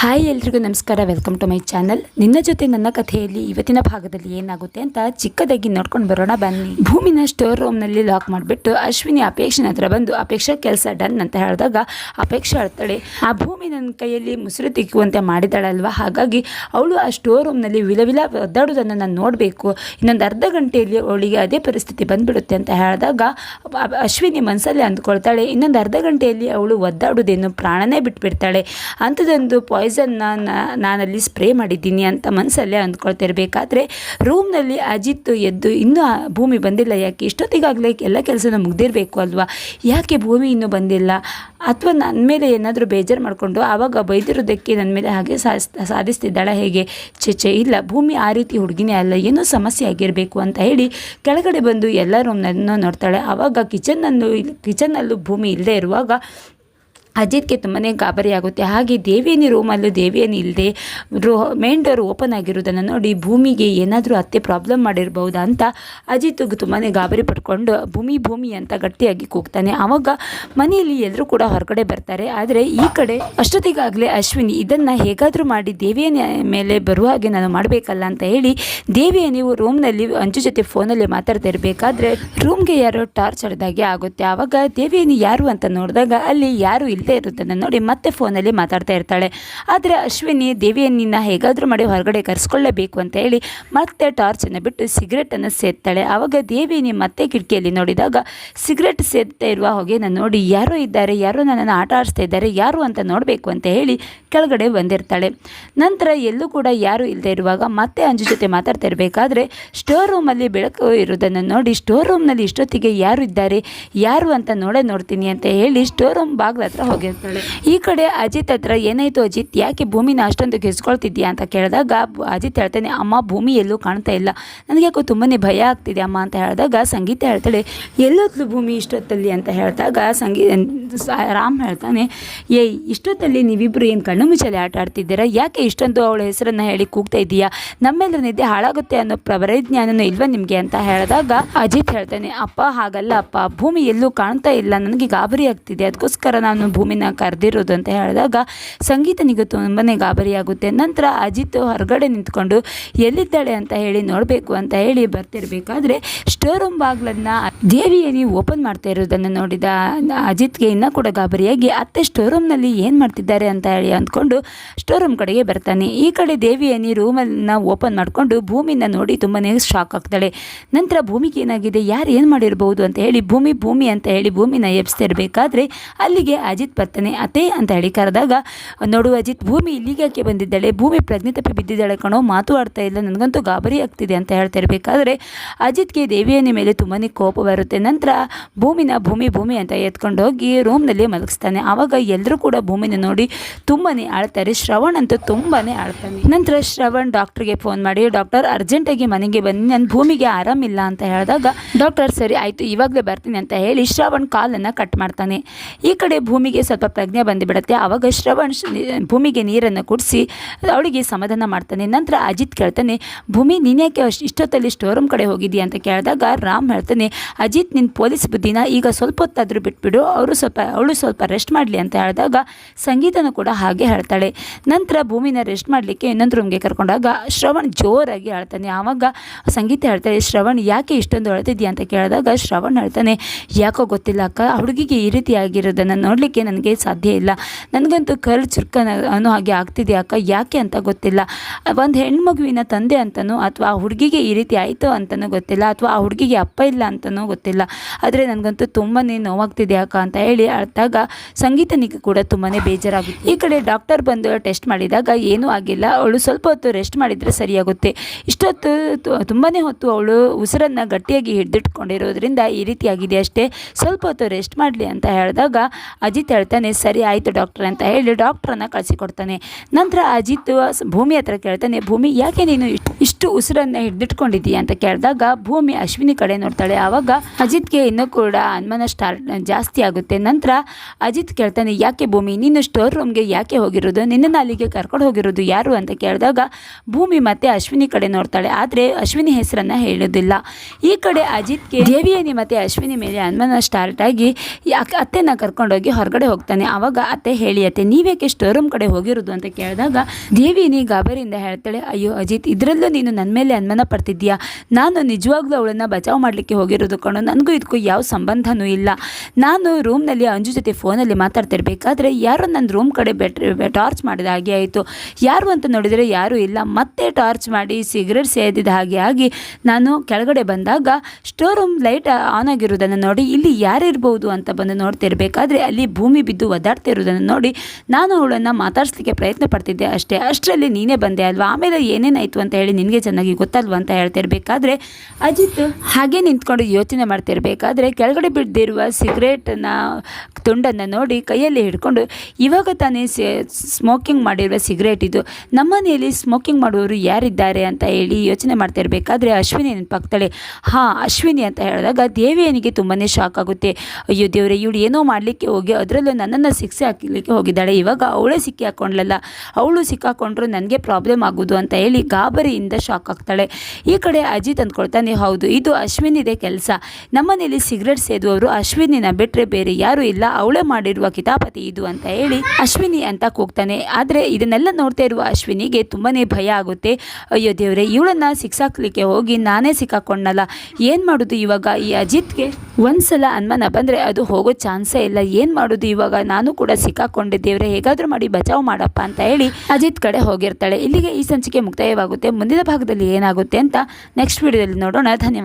Hi ಎಲ್ರಿಗೂ ನಮಸ್ಕಾರ. Welcome to my channel ನಿನ್ನ ಜೊತೆ ನನ್ನ ಕಥೆಯಲ್ಲಿ ಇವತ್ತಿನ ಭಾಗದಲ್ಲಿ ಏನಾಗುತ್ತೆ ಅಂತ ಚಿಕ್ಕದಾಗಿ ನೋಡ್ಕೊಂಡು ಬರೋಣ. ಬನ್ನಿ. ಭೂಮಿನ ಸ್ಟೋರ್ ರೂಮ್ನಲ್ಲಿ ಲಾಕ್ ಮಾಡಿಬಿಟ್ಟು ಅಶ್ವಿನಿ ಅಪೇಕ್ಷನ ಹತ್ರ ಬಂದು ಅಪೇಕ್ಷಾ ಕೆಲಸ ಡನ್ ಅಂತ ಹೇಳಿದಾಗ ಅಪೇಕ್ಷೆ ಹೇಳ್ತಾಳೆ, ಆ ಭೂಮಿ ನನ್ನ ಕೈಯಲ್ಲಿ ಮುಸುರು ತಿಕ್ಕುವಂತೆ ಮಾಡಿದಾಳಲ್ವಾ ಹಾಗಾಗಿ ಅವಳು ಆ ಸ್ಟೋರ್ ರೂಮ್ನಲ್ಲಿ ವಿಲ ವಿಲ ಒದ್ದಾಡೋದನ್ನು ನಾನು ನೋಡಬೇಕು. ಇನ್ನೊಂದು ಅರ್ಧ ಗಂಟೆಯಲ್ಲಿ ಅವಳಿಗೆ ಅದೇ ಪರಿಸ್ಥಿತಿ ಬಂದ್ಬಿಡುತ್ತೆ ಅಂತ ಹೇಳಿದಾಗ ಅಶ್ವಿನಿ ಮನಸ್ಸಲ್ಲಿ ಅಂದ್ಕೊಳ್ತಾಳೆ, ಇನ್ನೊಂದು ಅರ್ಧ ಗಂಟೆಯಲ್ಲಿ ಅವಳು ಒದ್ದಾಡೋದೇನು ಪ್ರಾಣನೇ ಬಿಟ್ಬಿಡ್ತಾಳೆ. ಅಂಥದ್ದೊಂದು ಪಾಯ್ಸನ್ನ ನಾನಲ್ಲಿ ಸ್ಪ್ರೇ ಮಾಡಿದ್ದೀನಿ ಅಂತ ಮನಸ್ಸಲ್ಲೇ ಅಂದ್ಕೊಳ್ತಿರ್ಬೇಕಾದ್ರೆ ರೂಮ್ನಲ್ಲಿ ಅಜಿತ್ ಎದ್ದು ಇನ್ನೂ ಭೂಮಿ ಬಂದಿಲ್ಲ ಯಾಕೆ? ಇಷ್ಟೊತ್ತಿಗಾಗಲೇ ಎಲ್ಲ ಕೆಲಸನ ಮುಗ್ದಿರಬೇಕು ಅಲ್ವಾ? ಯಾಕೆ ಭೂಮಿ ಇನ್ನೂ ಬಂದಿಲ್ಲ? ಅಥವಾ ನನ್ನ ಮೇಲೆ ಏನಾದರೂ ಬೇಜಾರು ಮಾಡಿಕೊಂಡು ಆವಾಗ ಬೈದಿರೋದಕ್ಕೆ ನನ್ನ ಮೇಲೆ ಹಾಗೆ ಸಾಧಿಸ್ ಸಾಧಿಸ್ತಿದ್ದಾಳ ಹೇಗೆ? ಚೆಚ್ಚೆ ಇಲ್ಲ, ಭೂಮಿ ಆ ರೀತಿ ಹುಡುಗಿನೇ ಅಲ್ಲ, ಏನೋ ಸಮಸ್ಯೆ ಆಗಿರಬೇಕು ಅಂತ ಹೇಳಿ ಕೆಳಗಡೆ ಬಂದು ಎಲ್ಲ ರೂಮ್ನನ್ನು ನೋಡ್ತಾಳೆ. ಆವಾಗ ಕಿಚನ್ನನ್ನು ಕಿಚನ್ನಲ್ಲೂ ಭೂಮಿ ಇಲ್ಲದೆ ಇರುವಾಗ ಅಜಿತ್ಗೆ ತುಂಬಾ ಗಾಬರಿ ಆಗುತ್ತೆ. ಹಾಗೆ ದೇವಿಯನಿ ರೂಮಲ್ಲೂ ದೇವಿಯನ್ನು ಇಲ್ಲದೆ ರೋ ಮೇನ್ ಡೋರ್ ಓಪನ್ ಆಗಿರೋದನ್ನು ನೋಡಿ ಭೂಮಿಗೆ ಏನಾದರೂ ಅತ್ತೆ ಪ್ರಾಬ್ಲಮ್ ಮಾಡಿರ್ಬೋದಾ ಅಂತ ಅಜಿತ್ ತುಂಬಾ ಗಾಬರಿ ಪಡ್ಕೊಂಡು ಭೂಮಿ ಭೂಮಿ ಅಂತ ಗಟ್ಟಿಯಾಗಿ ಕೂಗ್ತಾನೆ. ಆವಾಗ ಮನೆಯಲ್ಲಿ ಎಲ್ಲರೂ ಕೂಡ ಹೊರಗಡೆ ಬರ್ತಾರೆ. ಆದರೆ ಈ ಕಡೆ ಅಷ್ಟೊತ್ತಿಗಾಗಲೇ ಅಶ್ವಿನಿ, ಇದನ್ನು ಹೇಗಾದರೂ ಮಾಡಿ ದೇವಿಯನ ಮೇಲೆ ಬರುವ ಹಾಗೆ ನಾನು ಮಾಡಬೇಕಲ್ಲ ಅಂತ ಹೇಳಿ ದೇವಿಯ ನೀವು ರೂಮ್ನಲ್ಲಿ ಅಂಜು ಜೊತೆ ಫೋನಲ್ಲಿ ಮಾತಾಡ್ತಾ ಇರಬೇಕಾದ್ರೆ ರೂಮ್ಗೆ ಯಾರೋ ಟಾರ್ಚ್ ಹೊಡೆದಾಗೆ ಆಗುತ್ತೆ. ಆವಾಗ ದೇವಿಯನ್ನು ಯಾರು ಅಂತ ನೋಡಿದಾಗ ಅಲ್ಲಿ ಯಾರು ಇರುತ್ತನ್ನು ನೋಡಿ ಮತ್ತೆ ಫೋನಲ್ಲಿ ಮಾತಾಡ್ತಾ ಇರ್ತಾಳೆ. ಆದರೆ ಅಶ್ವಿನಿ ದೇವಿಯನ್ನ ಹೇಗಾದರೂ ಮಾಡಿ ಹೊರಗಡೆ ಕರೆಸ್ಕೊಳ್ಳೇಬೇಕು ಅಂತ ಹೇಳಿ ಮತ್ತೆ ಟಾರ್ಚನ್ನು ಬಿಟ್ಟು ಸಿಗರೆಟನ್ನು ಸೇದ್ತಾಳೆ. ಆವಾಗ ದೇವಿನಿ ಮತ್ತೆ ಕಿಟಕಿಯಲ್ಲಿ ನೋಡಿದಾಗ ಸಿಗರೆಟ್ ಸೇದ್ತಾ ಇರುವ ಹೊಗೆನ ನೋಡಿ ಯಾರೋ ಇದ್ದಾರೆ, ಯಾರೋ ನನ್ನನ್ನು ಆಟ ಆಡಿಸ್ತಾ ಇದ್ದಾರೆ, ಯಾರು ಅಂತ ನೋಡಬೇಕು ಅಂತ ಹೇಳಿ ಕೆಳಗಡೆ ಬಂದಿರ್ತಾಳೆ. ನಂತರ ಎಲ್ಲೂ ಕೂಡ ಯಾರು ಇಲ್ಲದೆ ಇರುವಾಗ ಮತ್ತೆ ಅಂಜು ಜೊತೆ ಮಾತಾಡ್ತಾ ಇರಬೇಕಾದ್ರೆ ಸ್ಟೋರ್ ರೂಮಲ್ಲಿ ಬೆಳಕು ಇರೋದನ್ನು ನೋಡಿ ಸ್ಟೋರ್ ರೂಮ್ನಲ್ಲಿ ಇಷ್ಟೊತ್ತಿಗೆ ಯಾರು ಇದ್ದಾರೆ, ಯಾರು ಅಂತ ನೋಡೇ ನೋಡ್ತೀನಿ ಅಂತ ಹೇಳಿ ಸ್ಟೋರ್ ರೂಮ್ ಬಾಗ್ಲ ಹತ್ರ ಹೋಗಿರ್ತಾಳೆ. ಈ ಕಡೆ ಅಜಿತ್ ಹತ್ರ ಏನಾಯ್ತು ಅಜಿತ್? ಯಾಕೆ ಭೂಮಿನ ಅಷ್ಟೊಂದು ಗೆಸ್ಕೊಳ್ತಿದ್ಯಾ ಅಂತ ಕೇಳಿದಾಗ ಅಜಿತ್ ಹೇಳ್ತಾನೆ, ಅಮ್ಮ, ಭೂಮಿ ಎಲ್ಲೂ ಕಾಣ್ತಾ ಇಲ್ಲ. ನನಗೆ ಯಾಕೋ ತುಂಬಾ ಭಯ ಆಗ್ತಿದೆ ಅಮ್ಮ ಅಂತ ಹೇಳಿದಾಗ ಸಂಗೀತ ಹೇಳ್ತಾಳೆ, ಎಲ್ಲೋದ್ಲು ಭೂಮಿ ಇಷ್ಟೊತ್ತಲ್ಲಿ ಅಂತ ಹೇಳಿದಾಗ ಸಂಗೀ ರಾಮ್ ಹೇಳ್ತಾನೆ, ಏಯ್, ಇಷ್ಟೊತ್ತಲ್ಲಿ ನೀವಿಬ್ಬರು ಏನು ಕಣ್ಣು ಮುಚ್ಚಲಿ ಆಟ ಆಡ್ತಿದ್ದೀರಾ? ಯಾಕೆ ಇಷ್ಟೊಂದು ಅವಳ ಹೆಸರನ್ನು ಹೇಳಿ ಕೂಗ್ತಾ ಇದೆಯಾ? ನಮ್ಮೆಲ್ಲರ ನಿದ್ದೆ ಹಾಳಾಗುತ್ತೆ ಅನ್ನೋ ಪ್ರವರಜ್ಞಾನನೂ ಇಲ್ವಾ ನಿಮಗೆ? ಅಂತ ಹೇಳಿದಾಗ ಅಜಿತ್ ಹೇಳ್ತಾನೆ, ಅಪ್ಪ, ಹಾಗಲ್ಲ ಅಪ್ಪ. ಭೂಮಿ ಎಲ್ಲೂ ಕಾಣ್ತಾ ಇಲ್ಲ. ನನಗೆ ಗಾಬರಿ ಆಗ್ತಿದೆ. ಅದಕ್ಕೋಸ್ಕರ ನಾನು ಭೂಮಿನ ಕರೆದಿರೋದು ಅಂತ ಹೇಳಿದಾಗ ಸಂಗೀತನಿಗೆ ತುಂಬಾ ಗಾಬರಿಯಾಗುತ್ತೆ. ನಂತರ ಅಜಿತ್ ಹೊರಗಡೆ ನಿಂತ್ಕೊಂಡು ಎಲ್ಲಿದ್ದಾಳೆ ಅಂತ ಹೇಳಿ ನೋಡಬೇಕು ಅಂತ ಹೇಳಿ ಬರ್ತಿರಬೇಕಾದ್ರೆ ಸ್ಟೋರ್ ರೂಮ್ ಬಾಗ್ಲನ್ನು ದೇವಿಯನಿ ಓಪನ್ ಮಾಡ್ತಾ ಇರೋದನ್ನು ನೋಡಿದ ಅಜಿತ್ಗೆ ಇನ್ನೂ ಕೂಡ ಗಾಬರಿಯಾಗಿ, ಅತ್ತೆ ಸ್ಟೋರ್ ರೂಮ್ನಲ್ಲಿ ಏನು ಮಾಡ್ತಿದ್ದಾರೆ ಅಂತ ಹೇಳಿ ಅಂದ್ಕೊಂಡು ಸ್ಟೋರ್ ರೂಮ್ ಕಡೆಗೆ ಬರ್ತಾನೆ. ಈ ಕಡೆ ದೇವಿಯನಿ ರೂಮನ್ನು ಓಪನ್ ಮಾಡಿಕೊಂಡು ಭೂಮಿನ ನೋಡಿ ತುಂಬನೇ ಶಾಕ್ ಆಗ್ತಾಳೆ. ನಂತರ ಭೂಮಿಗೆ ಏನಾಗಿದೆ, ಯಾರು ಏನು ಮಾಡಿರ್ಬೋದು ಅಂತ ಹೇಳಿ ಭೂಮಿ ಭೂಮಿ ಅಂತ ಹೇಳಿ ಭೂಮಿನ ಎಬ್ಸ್ತಿರ್ಬೇಕಾದ್ರೆ ಅಲ್ಲಿಗೆ ಅಜಿತ್ ಬರ್ತಾನೆ ಅತೆ ಅಂತ ಹೇಳಿ ಕರೆದಾಗ, ನೋಡು ಅಜಿತ್, ಭೂಮಿ ಇಲ್ಲಿಗೆ ಬಂದಿದ್ದಾಳೆ, ಭೂಮಿ ಪ್ರಜ್ಞೆ ತಪ್ಪಿ ಬಿದ್ದಿದ್ದಾಳೆ ಕಣೋ, ಮಾತು ಆಡ್ತಾ ಇಲ್ಲ, ನನಗಂತೂ ಗಾಬರಿ ಆಗ್ತಿದೆ ಅಂತ ಹೇಳ್ತಾ ಇರಬೇಕಾದ್ರೆ, ಅಜಿತ್ಗೆ ದೇವಿಯನ ಮೇಲೆ ತುಂಬಾ ಕೋಪ ಬರುತ್ತೆ. ನಂತರ ಭೂಮಿನ ಭೂಮಿ ಭೂಮಿ ಅಂತ ಎತ್ಕೊಂಡು ಹೋಗಿ ರೂಮ್ನಲ್ಲಿ ಮಲಗಿಸ್ತಾನೆ. ಆವಾಗ ಎಲ್ಲರೂ ಕೂಡ ಭೂಮಿನ ನೋಡಿ ತುಂಬಾ ಆಳ್ತಾರೆ. ಶ್ರವಣ್ ಅಂತೂ ತುಂಬಾ ಆಳ್ತಾನೆ. ನಂತರ ಶ್ರವಣ್ ಡಾಕ್ಟರ್ಗೆ ಫೋನ್ ಮಾಡಿ, ಡಾಕ್ಟರ್, ಅರ್ಜೆಂಟಾಗಿ ಮನೆಗೆ ಬನ್ನಿ ನನ್ನ ಭೂಮಿಗೆ ಆರಾಮಿಲ್ಲ ಅಂತ ಹೇಳಿದಾಗ, ಡಾಕ್ಟರ್ ಸರಿ ಆಯಿತು, ಇವಾಗಲೇ ಬರ್ತೀನಿ ಅಂತ ಹೇಳಿ ಶ್ರವಣ್ ಕಾಲನ್ನು ಕಟ್ ಮಾಡ್ತಾನೆ. ಈ ಕಡೆ ಭೂಮಿಗೆ ಸ್ವಲ್ಪ ಪ್ರಜ್ಞೆ ಬಂದುಬಿಡುತ್ತೆ ಆವಾಗ ಶ್ರವಣ್ ಭೂಮಿಗೆ ನೀರನ್ನು ಕುಡಿಸಿ ಅವಳಿಗೆ ಸಮಾಧಾನ ಮಾಡ್ತಾನೆ. ನಂತರ ಅಜಿತ್ ಕೇಳ್ತಾನೆ, ಭೂಮಿ ನೀನ್ಯಾಕೆ ಇಷ್ಟೊತ್ತಲ್ಲಿ ಸ್ಟೋರ್ ರೂಮ್ ಕಡೆ ಹೋಗಿದ್ದೀಯ? ಅಂತ ಕೇಳಿದಾಗ ರಾಮ್ ಹೇಳ್ತಾನೆ, ಅಜಿತ್ ನಿನ್ನ ಪೊಲೀಸ್ ಬುದ್ಧಿನ ಈಗ ಸ್ವಲ್ಪ ಹೊತ್ತಾದರೂ ಬಿಟ್ಬಿಡು. ಅವರು ಸ್ವಲ್ಪ, ಅವಳು ಸ್ವಲ್ಪ ರೆಸ್ಟ್ ಮಾಡಲಿ ಅಂತ ಹೇಳಿದಾಗ ಸಂಗೀತನೂ ಕೂಡ ಹಾಗೆ ಹೇಳ್ತಾಳೆ. ನಂತರ ಭೂಮಿನ ರೆಸ್ಟ್ ಮಾಡಲಿಕ್ಕೆ ಇನ್ನೊಂದು ರೂಮ್ಗೆ ಕರ್ಕೊಂಡಾಗ ಶ್ರವಣ್ ಜೋರಾಗಿ ಹೇಳ್ತಾನೆ. ಆವಾಗ ಸಂಗೀತ ಹೇಳ್ತಾಳೆ, ಶ್ರವಣ್, ಯಾಕೆ ಇಷ್ಟೊಂದು ಅಳ್ತಿದ್ಯಾ ಅಂತ ಕೇಳಿದಾಗ ಶ್ರವಣ್ ಹೇಳ್ತಾನೆ, ಯಾಕೋ ಗೊತ್ತಿಲ್ಲ ಅಕ್ಕ, ಹುಡುಗಿಗೆ ಈ ರೀತಿ ಆಗಿರೋದನ್ನು ನೋಡಲಿಕ್ಕೆ ನನಗೆ ಸಾಧ್ಯ ಇಲ್ಲ. ನನಗಂತೂ ಕರ್ಲ್ ಚುರ್ಕ ಅನ್ನೋ ಹಾಗೆ ಆಗ್ತಿದೆ ಅಕ್ಕ. ಯಾಕೆ ಅಂತ ಗೊತ್ತಿಲ್ಲ. ಒಂದು ಹೆಣ್ಮಗುವಿನ ತಂದೆ ಅಂತನೂ ಅಥವಾ ಆ ಹುಡುಗಿಗೆ ಈ ರೀತಿ ಆಯಿತು ಅಂತನೂ ಗೊತ್ತಿಲ್ಲ. ಅಥವಾ ಆ ಹುಡುಗಿಗೆ ಅಪ್ಪ ಇಲ್ಲ ಅಂತಲೂ ಗೊತ್ತಿಲ್ಲ. ಆದರೆ ನನಗಂತೂ ತುಂಬಾ ನೋವಾಗ್ತಿದೆ ಅಕ್ಕ ಅಂತ ಹೇಳಿ ಅಳ್ತಾಗ ಸಂಗೀತನಿಗೆ ಕೂಡ ತುಂಬಾ ಬೇಜಾರಾಗುತ್ತೆ. ಈ ಕಡೆ ಡಾಕ್ಟರ್ ಬಂದು ಟೆಸ್ಟ್ ಮಾಡಿದಾಗ ಏನೂ ಆಗಿಲ್ಲ. ಅವಳು ಸ್ವಲ್ಪ ಹೊತ್ತು ರೆಸ್ಟ್ ಮಾಡಿದರೆ ಸರಿಯಾಗುತ್ತೆ. ಇಷ್ಟೊತ್ತು ತುಂಬಾ ಹೊತ್ತು ಅವಳು ಉಸಿರನ್ನು ಗಟ್ಟಿಯಾಗಿ ಹಿಡಿದಿಟ್ಕೊಂಡಿರೋದ್ರಿಂದ ಈ ರೀತಿಯಾಗಿದೆ ಅಷ್ಟೇ. ಸ್ವಲ್ಪ ಹೊತ್ತು ರೆಸ್ಟ್ ಮಾಡಲಿ ಅಂತ ಹೇಳಿದಾಗ ಅಜಿತ್ ಹೇಳ್ತಾನೆ ಸರಿ ಆಯಿತು ಡಾಕ್ಟರ್ ಅಂತ ಹೇಳಿ ಡಾಕ್ಟ್ರನ್ನ ಕಳಿಸಿಕೊಡ್ತಾನೆ. ನಂತರ ಅಜಿತ್ ಭೂಮಿ ಹತ್ರ ಕೇಳ್ತಾನೆ, ಭೂಮಿ, ಯಾಕೆ ನೀನು ಇಷ್ಟ್- ಇಷ್ಟು ಉಸಿರನ್ನ ಹಿಡಿದಿಟ್ಕೊಂಡಿದ್ದೀಯಾ ಅಂತ ಕೇಳಿದಾಗ, ಭೂಮಿ ಅಶ್ವಿನಿ ಕಡೆ ನೋಡ್ತಾಳೆ. ಆವಾಗ ಅಜಿತ್ಗೆ ಇನ್ನೂ ಕೂಡ ಅನುಮಾನ ಸ್ಟಾರ್ಟ್, ಜಾಸ್ತಿ ಆಗುತ್ತೆ. ನಂತರ ಅಜಿತ್ ಕೇಳ್ತಾನೆ, ಯಾಕೆ ಭೂಮಿ? ನೀನು ಸ್ಟೋರ್ ರೂಮ್ಗೆ ಯಾಕೆ ಹೋಗಿರೋದು? ನಿನ್ನನ್ನು ಅಲ್ಲಿಗೆ ಕರ್ಕೊಂಡು ಹೋಗಿರೋದು ಯಾರು? ಅಂತ ಕೇಳಿದಾಗ, ಭೂಮಿ ಮತ್ತೆ ಅಶ್ವಿನಿ ಕಡೆ ನೋಡ್ತಾಳೆ. ಆದರೆ ಅಶ್ವಿನಿ ಹೆಸರನ್ನು ಹೇಳೋದಿಲ್ಲ. ಈ ಕಡೆ ಅಜಿತ್ಗೆ ದೇವಿಯನಿ ಮತ್ತೆ ಅಶ್ವಿನಿ ಮೇಲೆ ಅನುಮಾನ ಸ್ಟಾರ್ಟ್ ಆಗಿ, ಯಾಕೆ ಅತ್ತೆನ ಕರ್ಕೊಂಡೋಗಿ ಹೊರಗಡೆ ಹೋಗ್ತಾನೆ? ಆವಾಗ ಅತ್ತೆ ಹೇಳಿ, ಅತ್ತೆ ನೀವೇಕೆ ಸ್ಟೋರ್ ರೂಮ್ ಕಡೆ ಹೋಗಿರೋದು? ಅಂತ ಕೇಳಿದಾಗ ದೇವಿನಿ ಗಾಬರಿಯಿಂದ ಹೇಳ್ತಾಳೆ, ಅಯ್ಯೋ ಅಜಿತ್, ಇದರಲ್ಲೂ ನೀನು ನನ್ನ ಮೇಲೆ ಅನುಮಾನ ಪಡ್ತಿದ್ಯಾ ನಾನು ನಿಜವಾಗ್ಲೂ ಅವಳನ್ನು ಬಚಾವ್ ಮಾಡಲಿಕ್ಕೆ ಹೋಗಿರೋದು ಕಣೋ. ನನಗೂ ಇದಕ್ಕೂ ಯಾವ ಸಂಬಂಧನೂ ಇಲ್ಲ. ನಾನು ರೂಮ್ನಲ್ಲಿ ಅಂಜು ಜೊತೆ ಫೋನಲ್ಲಿ ಮಾತಾಡ್ತಿರ್ಬೇಕಾದ್ರೆ ಯಾರೋ ನನ್ನ ರೂಮ್ ಕಡೆ ಬೆಟ್ ಟಾರ್ಚ್ ಮಾಡಿದ ಹಾಗೆ ಆಯಿತು. ಯಾರು ಅಂತ ನೋಡಿದರೆ ಯಾರೂ ಇಲ್ಲ. ಮತ್ತೆ ಟಾರ್ಚ್ ಮಾಡಿ ಸಿಗರೇಟ್ ಸೇದಿದ ಹಾಗೆ ಆಗಿ ನಾನು ಕೆಳಗಡೆ ಬಂದಾಗ ಸ್ಟೋರ್ ರೂಮ್ ಲೈಟ್ ಆನ್ ಆಗಿರೋದನ್ನು ನೋಡಿ, ಇಲ್ಲಿ ಯಾರಿರ್ಬೋದು ಅಂತ ಬಂದು ನೋಡ್ತಿರ್ಬೇಕಾದ್ರೆ ಅಲ್ಲಿ ಭೂಮಿ ಬಿದ್ದು ಒದ್ದಾಡ್ತಿರೋದನ್ನು ನೋಡಿ ನಾನು ಅವಳನ್ನು ಮಾತಾಡಿಸ್ಲಿಕ್ಕೆ ಪ್ರಯತ್ನ ಪಡ್ತಿದ್ದೆ ಅಷ್ಟೇ. ಅಷ್ಟರಲ್ಲಿ ನೀನೇ ಬಂದೆ ಅಲ್ವಾ? ಆಮೇಲೆ ಏನೇನಾಯಿತು ಅಂತ ಹೇಳಿ ನಿನಗೆ ಚೆನ್ನಾಗಿ ಗೊತ್ತಲ್ವ ಅಂತ ಹೇಳ್ತಿರ್ಬೇಕಾದ್ರೆ ಅಜಿತ್ ಹಾಗೆ ನಿಂತ್ಕೊಂಡು ಯೋಚನೆ ಮಾಡ್ತಿರ್ಬೇಕಾದ್ರೆ ಕೆಳಗಡೆ ಬಿದ್ದಿರುವ ಸಿಗರೇಟನ್ನ, ತುಂಡನ್ನು ನೋಡಿ ಕೈಯಲ್ಲಿ ಹಿಡ್ಕೊಂಡು ಇವಾಗ ತಾನೇ ಸ್ಮೋಕಿಂಗ್ ಮಾಡಿರುವ ಸಿಗರೇಟ್ ಇದು. ನಮ್ಮ ಮನೆಯಲ್ಲಿ ಸ್ಮೋಕಿಂಗ್ ಮಾಡುವವರು ಯಾರಿದ್ದಾರೆ ಅಂತ ಹೇಳಿ ಯೋಚನೆ ಮಾಡ್ತಿರ್ಬೇಕಾದ್ರೆ ಅಶ್ವಿನಿ ನೆನಪಾಗ್ತಾಳೆ. ಹಾಂ, ಅಶ್ವಿನಿ ಅಂತ ಹೇಳಿದಾಗ ದೇವಿಯನಿಗೆ ತುಂಬಾ ಶಾಕ್ ಆಗುತ್ತೆ. ಅಯ್ಯೋ ದೇವ್ರೆ, ಇವಳು ಏನೋ ಮಾಡಲಿಕ್ಕೆ ಹೋಗಿ ಅದರಲ್ಲೂ ನನ್ನನ್ನು ಶಿಕ್ಷೆ ಹಾಕಲಿಕ್ಕೆ ಹೋಗಿದ್ದಾಳೆ. ಇವಾಗ ಅವಳೇ ಸಿಕ್ಕಿ ಹಾಕೊಂಡ್ಲಲ್ಲ ಅವಳು ಸಿಕ್ಕಾಕೊಂಡ್ರು ನನಗೆ ಪ್ರಾಬ್ಲಮ್ ಆಗೋದು ಅಂತ ಹೇಳಿ ಗಾಬರಿಯಿಂದ ಶಾಕ್ ಆಗ್ತಾಳೆ. ಈ ಕಡೆ ಅಜಿತ್ ಅಂದ್ಕೊಳ್ತಾನೆ, ಹೌದು, ಇದು ಅಶ್ವಿನಿದೆ ಕೆಲಸ. ನಮ್ಮನೇಲಿ ಸಿಗರೆಟ್ ಸೇದುವವರು ಅಶ್ವಿನಿನ ಬಿಟ್ಟರೆ ಬೇರೆ ಯಾರೂ ಇಲ್ಲ. ಅವಳೇ ಮಾಡಿರುವ ಕಿತಾಪತಿ ಇದು ಅಂತ ಹೇಳಿ ಅಶ್ವಿನಿ ಅಂತ ಕೂಗ್ತಾನೆ. ಆದರೆ ಇದನ್ನೆಲ್ಲ ನೋಡ್ತಾ ಇರುವ ಅಶ್ವಿನಿಗೆ ತುಂಬಾ ಭಯ ಆಗುತ್ತೆ. ಅಯ್ಯೋ ದೇವರೇ, ಇವಳನ್ನ ಸಿಕ್ಸಾಕ್ಲಿಕ್ಕೆ ಹೋಗಿ ನಾನೇ ಸಿಕ್ಕಾಕೊಂಡಲ್ಲ. ಏನು ಮಾಡೋದು ಇವಾಗ? ಈ ಅಜಿತ್ಗೆ ಒಂದ್ಸಲ ಅನುಮಾನ ಬಂದರೆ ಅದು ಹೋಗೋ ಚಾನ್ಸೇ ಇಲ್ಲ. ಏನು ಮಾಡೋದು ಇವಾಗ? ನಾನು ಕೂಡ ಸಿಕ್ಕಾಕೊಂಡೆ. ದೇವ್ರೆ, ಹೇಗಾದರೂ ಮಾಡಿ ಬಚಾವ್ ಮಾಡಪ್ಪ ಅಂತ ಹೇಳಿ ಅಜಿತ್ ಕಡೆ ಹೋಗಿರ್ತಾಳೆ. ಇಲ್ಲಿಗೆ ಈ ಸಂಚಿಕೆ ಮುಕ್ತಾಯವಾಗುತ್ತೆ. ಮುಂದಿನ ಭಾಗದಲ್ಲಿ ಏನಾಗುತ್ತೆ ಅಂತ ನೆಕ್ಸ್ಟ್ ವಿಡಿಯೋದಲ್ಲಿ ನೋಡೋಣ. ಧನ್ಯವಾದ